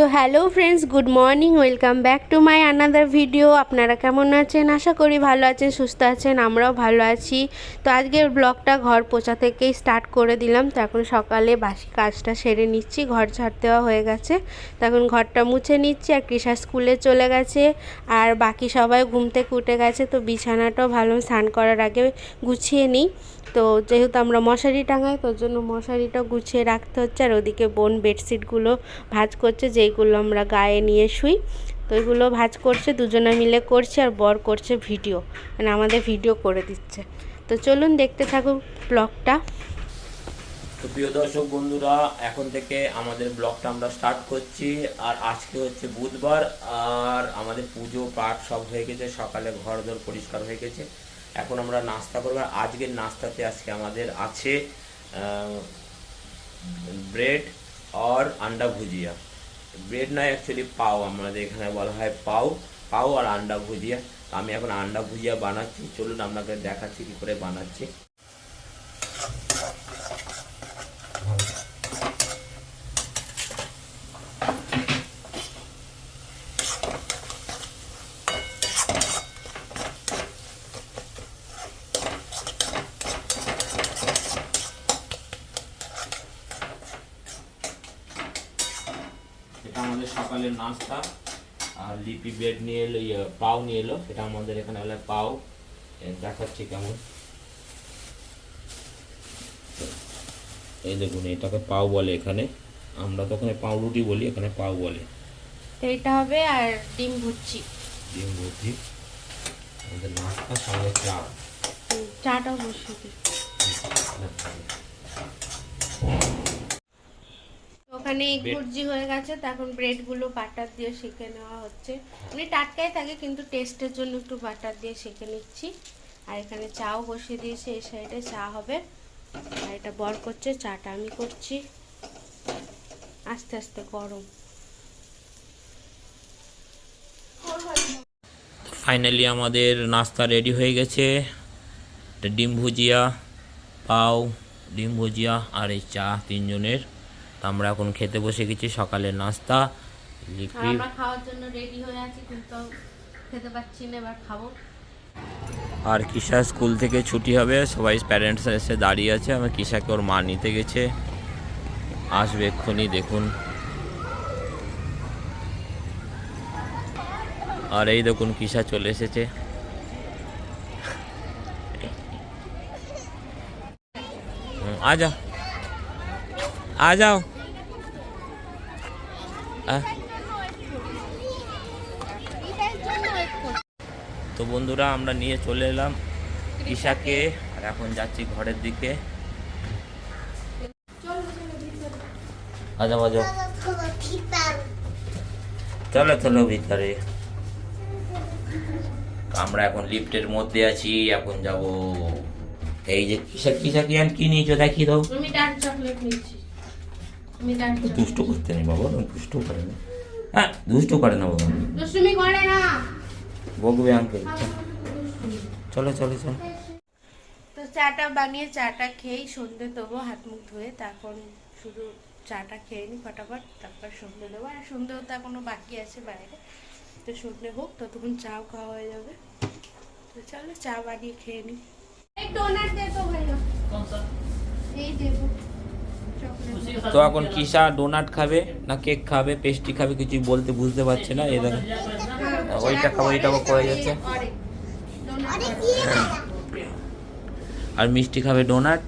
তো hello friends, good morning, welcome back to my another video. আপনারা কেমন আছেন? আশা করি ভালো আছেন, সুস্থ আছেন, আমরাও ভালো আছি। তো আজকের ব্লগটা ঘর পোছা থেকেই স্টার্ট করে দিলাম। তো এখন সকালে বাসি কাজটা সেরে নিচ্ছি, ঘর ঝাড় দেওয়া হয়ে গেছে। তো এখন ঘরটা মুছে নিচ্ছি, আর কৃষা স্কুলে চলে গেছে। আর বাকি সবাই ঘুম থেকে উঠে গেছে, তো বিছানাটাও ভালো স্নান করার আগে গুছিয়ে নিই। তো যেহেতু আমরা মশারি টাঙাই তোর জন্য মশারিটা গুছিয়ে রাখতে হচ্ছে। আর ওদিকে বোন বেডশিটগুলো ভাঁজ করছে যেইগুলো আমরা গায়ে নিয়ে শুই। তো ওইগুলো ভাঁজ করছে, দুজনে মিলে করছে আর বর করছে ভিডিও। মানে আমাদের ভিডিও করে দিচ্ছে। তো চলুন দেখতে থাকুন ব্লগটা। তো প্রিয় দর্শক বন্ধুরা, এখন থেকে আমাদের ব্লগটা আমরা স্টার্ট করছি। আর আজকে হচ্ছে বুধবার, আর আমাদের পুজো পাঠ সব হয়ে গেছে। সকালে ঘর দর পরিষ্কার হয়ে গেছে। এখন আমরা নাস্তা করব। আজকের নাস্তাতে আজকে আমাদের আছে ব্রেড আর আন্ডা ভুজিয়া। ব্রেড নয় অ্যাকচুয়ালি পাও, আমাদের এখানে বলা হয় পাও পাও আর আন্ডা ভুজিয়া। আমি এখন আন্ডা ভুজিয়া বানাচ্ছি। চলুন আপনাকে দেখাচ্ছি কি করে বানাচ্ছি এটা আমাদের সকালের নাস্তা আর লিপি ব্রেড নিয়ে এলো ইয়ে, পাও নিয়ে এলো। এটা আমাদের এখানে হলো পাও। দেখাচ্ছি কেমন। এই দেখুন এটাকে পাও বলে এখানে। আমরা তো ওখানে পাউরুটি বলি এখানে পাও বলে। তো এটা হবে আর ডিম ভুচ্ছি ডিম ভর্তি আমাদের নাস্তা সঙ্গে চা। চাটাও বসিয়ে ওখানে. ভুর্জি হয়ে গেছে তো এখন ব্রেডগুলো বাটার দিয়ে সেঁকে নেওয়া হচ্ছে। মানে টাটকাই থাকে কিন্তু টেস্টের জন্য একটু বাটার দিয়ে সেঁকে নিচ্ছি। আর এখানে চাও বসিয়ে দিয়েছি এই সাইডে চা হবে। আর এটা বর করছে চাটা আমি করছি। আস্তে আস্তে গরম। ফাইনালি আমাদের নাস্তা রেডি হয়ে গেছে। এটা ডিম ভুজিয়া পাও ডিম ভুজিয়া আর এই চা তিনজনের। তো আমরা এখন খেতে বসে গেছি সকালের নাস্তা লিপি খাওয়ার জন্য রেডি হয়ে আছি কিন্তু খেতে পাচ্ছি না এবার খাব। আর কিসা স্কুল থেকে ছুটি হবে সবাই প্যারেন্টস এসে দাঁড়িয়ে আছে আমার কিসাকে ওর মা নিতে গেছে। আসবে এক্ষুনি দেখুন। আর এই দেখুন কিসা চলে এসেছে। হুম, आ जाओ आ जाओ আহ তো বন্ধুরা আমরা নিয়ে চলে এলাম ঈশাকে আর এখন যাচ্ছি ঘরের দিকে আজা বাজা চলো চলো ভিতরে আমরা এখন লিফটের মধ্যে আছি এখন যাব এই যে কিসা কিসা কি আর কি নিয়েছো দেখিয়ে দাও আমি ডার্ক চকলেট নিচ্ছি আমি ডার্ক দুষ্ট করতে নেই বাবা দুষ্ট করে না। হ্যাঁ দুষ্ট করে না বাবা। দুষ্টুমি করে না। বকবে আঙ্কেল। চলো চলো চলো। তো চাটা বানিয়ে চাটা খেয়েই সন্ধে দেবো হাত মুখ ধুয়ে তারপর শুধু চাটা খেয়ে নিই ফটাফট তারপর সন্ধে দেবো। আর সন্ধেও তো এখনও বাকি আছে বাইরে। তো সন্ধে হোক ততক্ষণ চাও খাওয়া হয়ে যাবে। তো চলো চা বানিয়ে খেয়ে নিই এই ডোনাট দে তো ভাইয়া এই দেবো চকলেট তো এখন কিসা ডোনাট খাবে না কেক খাবে পেস্ট্রি খাবে কিছু বলতে বুঝতে পারছে না এই দেখো। ওইটা খাব এইটা করে যাচ্ছে। আর মিষ্টি খাবে ডোনাট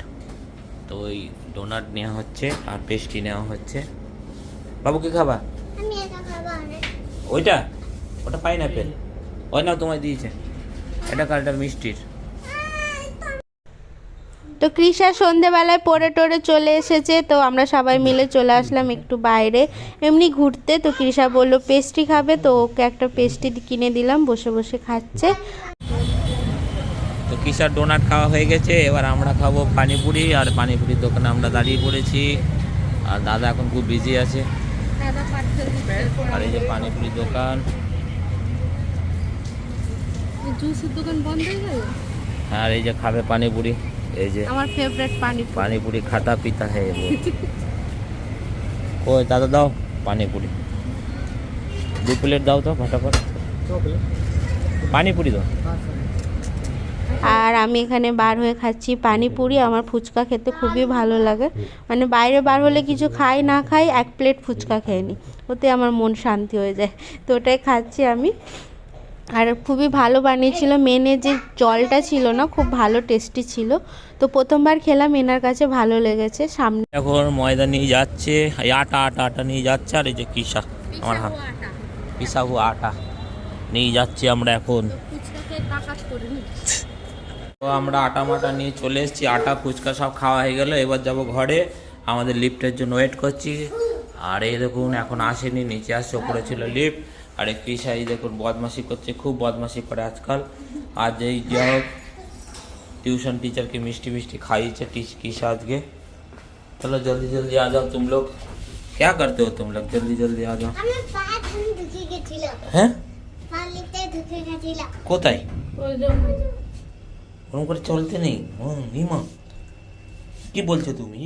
তো ওই ডোনাট নেওয়া হচ্ছে আর পেস্ট্রি নেওয়া হচ্ছে। বাবু কি খাবা? ওইটা? ওটা পাইনাপেল ওই না তোমায় দিয়েছে। এটা কালটা মিষ্টির। তো কৃষা সন্ধেবেলায় পড়ে টরে চলে এসেছে তো আমরা সবাই মিলে চলে আসলাম একটু বাইরে। এমনি ঘুরতে তো কৃষা বলল পেস্ট্রি খাবে? তো ওকে একটা পেস্ট্রি কিনে দিলাম বসে বসে খাচ্ছে। তো কৃষার ডোনাট খাওয়া হয়ে গেছে এবার আমরা খাব পানিপুরি আর পানিপুরির দোকানে আমরা দাঁড়িয়ে পড়েছি। আর দাদা এখন খুব বিজি আছে। আর এই যে পানিপুরির দোকান। জুসের দোকান বন্ধ হয়ে যাবে আর এই যে খাবে পানিপুরি। এই যে আমার ফেভারিট পানি পানিপুরি খাতা পিতা হ্যাঁ কই দাদা দাও পানিপুরি। দু প্লেট দাও তো ফটাফট। পানিপুরি দাও। আর আমি এখানে বার হয়ে খাচ্ছি পানিপুরি। আমার ফুচকা খেতে খুবই ভালো লাগে। মানে বাইরে বার হলে কিছু খাই না খাই এক প্লেট ফুচকা খেয়ে নিই ওতে আমার মন শান্তি হয়ে যায়। তো ওটাই খাচ্ছি আমি। আর খুবই ভালো বানিয়েছিল। মেনে যে জলটা ছিল না, খুব ভালো টেস্টি ছিল। তো প্রথমবার খেলাম, এনার কাছে ভালো লেগেছে। সামনে এখন ময়দা নিয়ে যাচ্ছে আটা আটা আটা নিয়ে যাচ্ছে, আর এই যে কিসা, আমার হাত। পিসাহু আটা নিয়ে যাচ্ছি আমরা এখন। তো আমরা আটা মাটা নিয়ে চলে এসেছি, আটা, ফুচকা সব খাওয়া হয়ে গেল। এবার যাব ঘরে, আমাদের লিফটের জন্য ওয়েট করছি। আর এই দেখুন, এখন আসেনি, নিচে আসছে, ওপরে ছিল লিফট আর এই কৃষা এই দেখুন বদমাশি করছে খুব বদমাশি করে আজকাল আজ এই যা হোক ट्यूशन टीचर के मिष्टी मिष्टी खाई टीच किशा आज के चलो जल्दी जल्दी आ जाओ तुम लोग क्या करते हो तुम लोग जल्दी जल्दी आ जाओ আমি পা ধুন ঢুকে গেছিলাম হ্যাঁ পা লিখতে ঢুকে গেছিলাম কোথায় ওরকম করে চলতে নেই ও নিমা কি বলছো তুমি